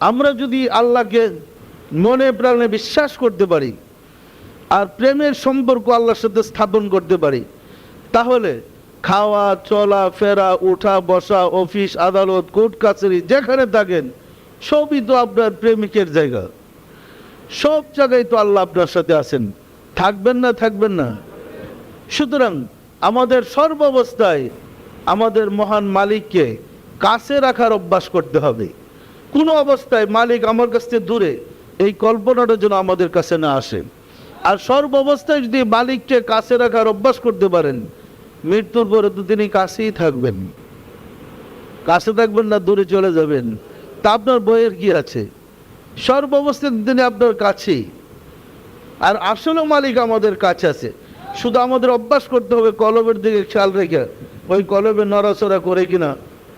আমরা যদি আল্লাহকে মনে প্রাণে বিশ্বাস করতে পারি আর প্রেমের সম্পর্ক আল্লাহর সাথে স্থাপন করতে পারি, তাহলে খাওয়া, চলা, ফেরা ওঠা বসা, অফিস, আদালত, কোর্ট, কাছারি, যেখানে থাকেন, সবই তো আপনার প্রেমিকের জায়গা। সব জায়গায় তো আল্লাহ আপনার সাথে আছেন। থাকবেন না থাকবেন না। সুতরাং আমাদের সর্বাবস্থায় আমাদের মহান মালিককে কাছে রাখার অভ্যাস করতে হবে। কোনো অবস্থায় মালিক আমার কাছ থেকে দূরে, এই কল্পনাটা যেন আমাদের কাছে না আসে। আর সর্ব অবস্থায় যদি মালিককে কাছে রাখার অভ্যাস করতে পারেন, মৃত্যুর পরে তো তিনি কাছেই থাকবেন। কাছে থাকবেন না, দূরে চলে যাবেন। তা আপনার বইয়ের কি আছে? সর্ব অবস্থায় তিনি আপনার কাছেই। আর আসলে মালিক আমাদের কাছে আছে। শুধু আমাদের অভ্যাস করতে হবে কলবের দিকে খেয়াল রেখে, ওই কলবে নড়াচড়া করে কিনা,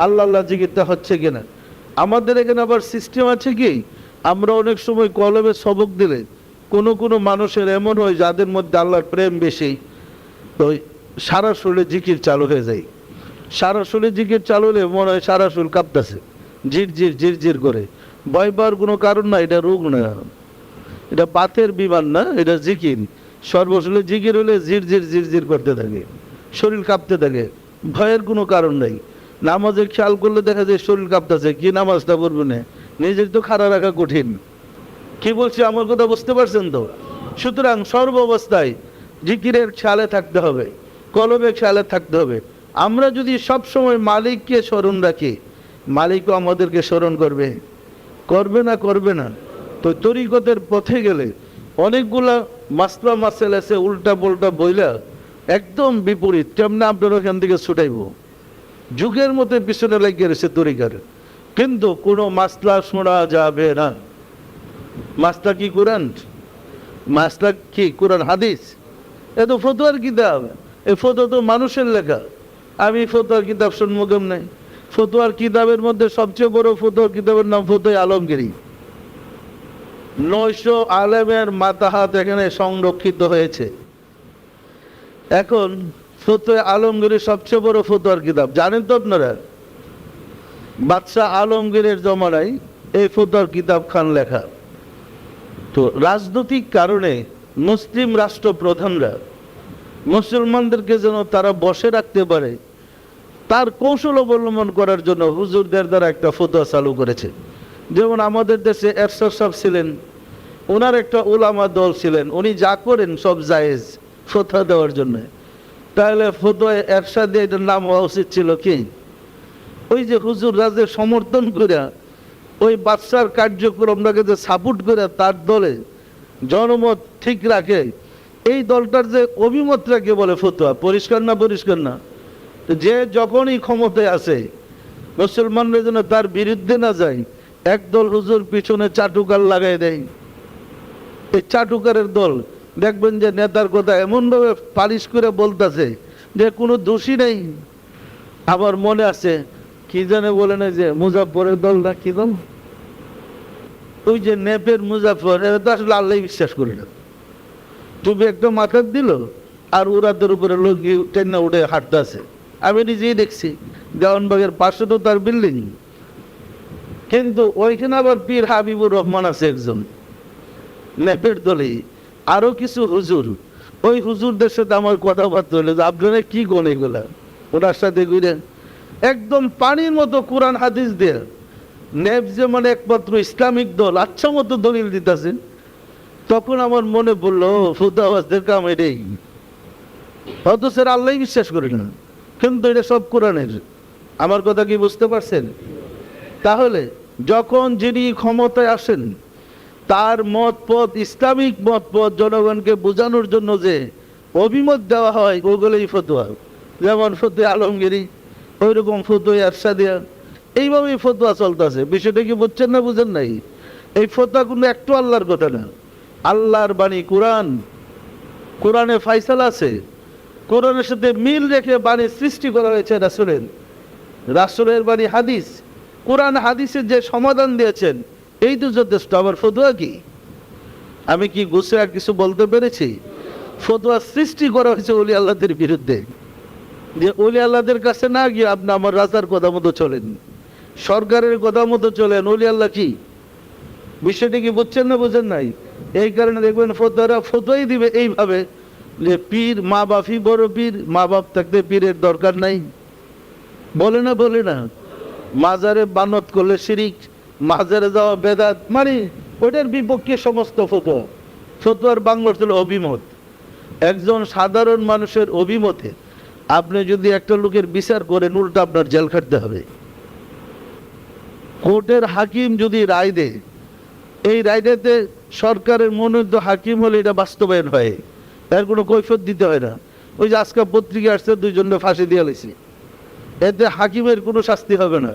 আল্লাহ আল্লাহ জিকিরটা হচ্ছে কিনা। আমাদের এখানে আবার সিস্টেম আছে কি? আমরা অনেক সময় কলমে সবক দিলে কোনো কোনো মানুষের এমন হয় যাদের মধ্যে আল্লাহর প্রেম বেশি, তো সারা শরীরে জিকির চালু হয়ে যায়। সারা শরীরে জিকির চালু হলে মনে হয় সারা শরীর কাঁপতেছে, ঝির ঝির ঝির ঝির করে। ভয় পাওয়ার কোনো কারণ না, এটা রোগ না। এটা পাথের বিমান না, এটা জিকির। সর্বশরীরে জিকির হলে ঝির ঝির ঝির ঝির করতে থাকে, শরীর কাঁপতে থাকে, ভয়ের কোনো কারণ নেই। নামাজের খেয়াল করলে দেখা যায় শরীর কাঁপতেছে, কি নামাজটা পড়বে না নিজের তো খাড়া রাখা কঠিন। কি বলছি? আমার কথা বুঝতে পারছেন তো? সুতরাং সর্ব অবস্থায় জিকিরের খেয়ালে থাকতে হবে কলবে খেয়ালে থাকতে হবে। আমরা যদি সব সময় মালিককে স্মরণ রাখি, মালিকও আমাদেরকে স্মরণ করবে। করবে না করবে না। তো তরিকতের পথে গেলে অনেকগুলা মাসলা মাসেল আছে উল্টা পোল্টা বইলা একদম বিপরীত। কেমনে আপনার ওখান থেকে ছুটাইব? যুগের মধ্যে পিছনে লাগিয়ে রয়েছে তরিকার কিন্তু কোনো মাসলা শোনা যাবে না। মাসলা কি কোরআন? মাসলা কি কোরআন হাদিস? এ তো ফতোয়ার কিতাব। এই ফতো তো মানুষের লেখা। আমি ফতোয়ার কিতাব সম্মুখম নাই। ফতোয়ার কিতাবের মধ্যে সবচেয়ে বড় ফতোয়ার কিতাবের নাম ফতোয় আলমগিরি। নয়শো আলেমের মাতাহাত এখানে সংরক্ষিত হয়েছে। এখন ফতোয় আলমগীরের সবচেয়ে বড় ফতোয়ার কিতাব। জানেন তো আপনারা? বাদশাহ আলমগীরের জমানায় এই ফতোয়ার কিতাব খান লেখা। তো রাজনৈতিক কারণে মুসলিম রাষ্ট্র প্রধানরা মুসলমানদেরকে যেন তারা বসে রাখতে পারে, তার কৌশল অবলম্বন করার জন্য হুজুরদের দ্বারা একটা ফতোয়া চালু করেছে। যেমন আমাদের দেশে এরশাদ সাহেব ছিলেন ওনার একটা ওলামা দল ছিলেন, উনি যা করেন সব জায়েজ, ফতোয়া দেওয়ার জন্য। তাহলে ফতোয়া এরশাদ এটার নাম হওয়া উচিত ছিল কি? ওই যে হুজুর রাজের সমর্থন করে ওই বাচ্চার কার্যক্রমটাকে যে সাপোর্ট করে তার দলে জনমত ঠিক রাখে, এই দলটার যে অভিমতটাকে বলে ফতোয়া। পরিষ্কার না পরিষ্কার না? যে যখনই ক্ষমতায় আসে, মুসলমানরা যেন তার বিরুদ্ধে না যায়, একদল হুজুর পিছনে চাটুকার লাগাই দেয়। এই চাটুকারের দল দেখবেন যে নেতার কথা এমনভাবে পালিশ করে বলতেছে যে কোনো দোষী নেই। আমার মনে আছে, কি জানে বলে না যে মুজাফরের দল না কি দল ওই যে নেপের মুজাফর এরা তো আসলে আল্লাহ বিশ্বাস করি না। তুমি একটা মাথার দিল, আর উড়াদের উপরে লোক ট্রেনে উঠে হাঁটতে আছে। আমি নিজেই দেখছি দেওয়ানবাগের পাশে তো তার বিল্ডিং। কিন্তু ওইখানে আবার পীর হাবিবুর রহমান আছে একজন, নেপের দলে আরও কিছু হুজুর। ওই হুজুরদের সাথে আমার কথাবার্তা হলো যে আপনারা কি গণ এগুলা? ওনার সাথে ঘুরে একদম পানির মতো কোরআন হাদিস দিয়ে নেপ যে মানে একমাত্র ইসলামিক দল আচ্ছা মতো দলিল দিতেছেন। তখন আমার মনে পড়ল ফুদাওয়াজদের কাম এটাই। হয়তো স্যার আল্লাহ বিশ্বাস করি না। কিন্তু এটা সব কোরআনের। আমার কথা কি বুঝতে পারছেন? তাহলে যখন যিনি ক্ষমতায় আসেন তার মত পথ ইসলামিক মত পথ জনগণকে বোঝানোর জন্য যে অভিমত দেওয়া হয়, ওগুলোই ফতোয়া। যেমন ফতুয়া আলমগিরি ওই রকম ফতুয়া এরশাদিয়া। এইভাবেই ফতোয়া চলতেছে। বিষয়টা কি বুঝছেন না বুঝেন নাই? এই ফতোয়া কিন্তু একটু আল্লাহর কথা না। আল্লাহর বাণী কোরআন। কোরআনে ফাইসাল আছে। কোরআনের সাথে মিল রেখে বাণী সৃষ্টি করা হয়েছে রাসুলের। রাসুলের বাণী হাদিস। কোরআন হাদিসের যে সমাধান দিয়েছেন এই যথেষ্ট আমার ফতুয়া কি? আমি কি গুছে আর কিছু বলতে পেরেছি? ফতুয়া সৃষ্টি করা হয়েছে অলি আল্লাহদের বিরুদ্ধে। যে অলি আল্লাহদের কাছে না গিয়ে আপনি আমার রাজার কথা মতো চলেন। সরকারের কথা মতো চলেন। অলি আল্লাহ কি? বিষয়টি কি বুঝছেন না বুঝেন নাই? এই কারণে দেখবেন ফতোয়ারা ফতোয়াই দিবে এইভাবে যে পীর, মা বাপি বড় পীর, মা বাপ থাকতে পীরের দরকার নাই। বলে না বলে না। মাজারে বানত করলে শিরিক মাজারে যাওয়া বেদাত মানে ওটার বিপক্ষে সমস্ত ফতোয়া ফতোয়ার বাংলা ছিল অভিমত। একজন সাধারণ মানুষের অভিমতে আপনি যদি একটা লোকের বিচার করেন, উল্টা আপনার জেল খাটতে হবে। কোর্টের হাকিম যদি রায় দেয়, এই রায়টাতে সরকারের মনোনীত হাকিম হলে এটা বাস্তবায়ন হয়। এর কোনো কৈফত দিতে হয় না। ওই যে আজকে পত্রিকা আসছে দুইজনে ফাঁসি দিয়ে এতে হাকিমের কোনো শাস্তি হবে না।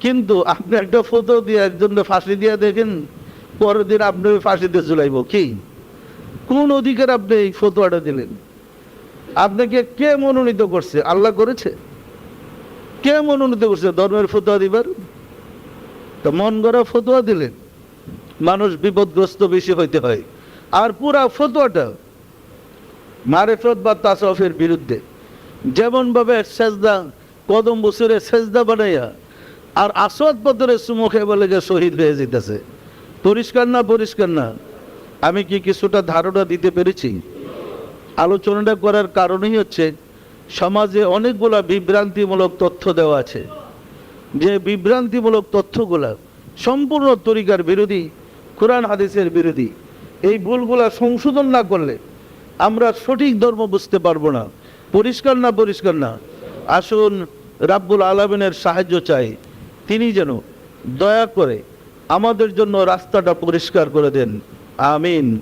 কিন্তু আপনি একটা ফটো দিয়ে একজনকে ফাঁসি দিয়ে দেখেন, পরের দিন আপনি ফাঁসিতে চুলাইব কি? কোন অধিকার আপনি এই ফতোয়াটা দিলেন? আপনাকে কে মনোনীত করছে? আল্লাহ করেছে? কে মনোনীত করছে? ধর্মের ফতোয়া দিবার? তো মন গড়া ফতোয়া দিলেন। মানুষ বিপদগ্রস্ত বেশি হইতে হয়। আর পুরা ফতোয়াটা মারেফত বা তাসফের বিরুদ্ধে। যেমনভাবে সেজদা, কদম বছরে সেজদা বানাইয়া আর আসওয়াদ পথরের সুমুখে বলে যে শহীদ হয়ে যেতেছে। পরিষ্কার না পরিষ্কার না? আমি কি কিছুটা ধারণা দিতে পেরেছি? আলোচনাটা করার কারণই হচ্ছে, সমাজে অনেকগুলা বিভ্রান্তিমূলক তথ্য দেওয়া আছে। যে বিভ্রান্তিমূলক তথ্যগুলা সম্পূর্ণ তরিকার বিরোধী, কোরআন হাদিসের বিরোধী, এই ভুলগুলা সংশোধন না করলে আমরা সঠিক ধর্ম বুঝতে পারব না। পরিষ্কার না পরিষ্কার না? আসুন, রাব্বুল আলমিনের সাহায্য চাই। তিনি যেন দয়া করে আমাদের জন্য রাস্তাটা পরিষ্কার করে দেন। আমিন।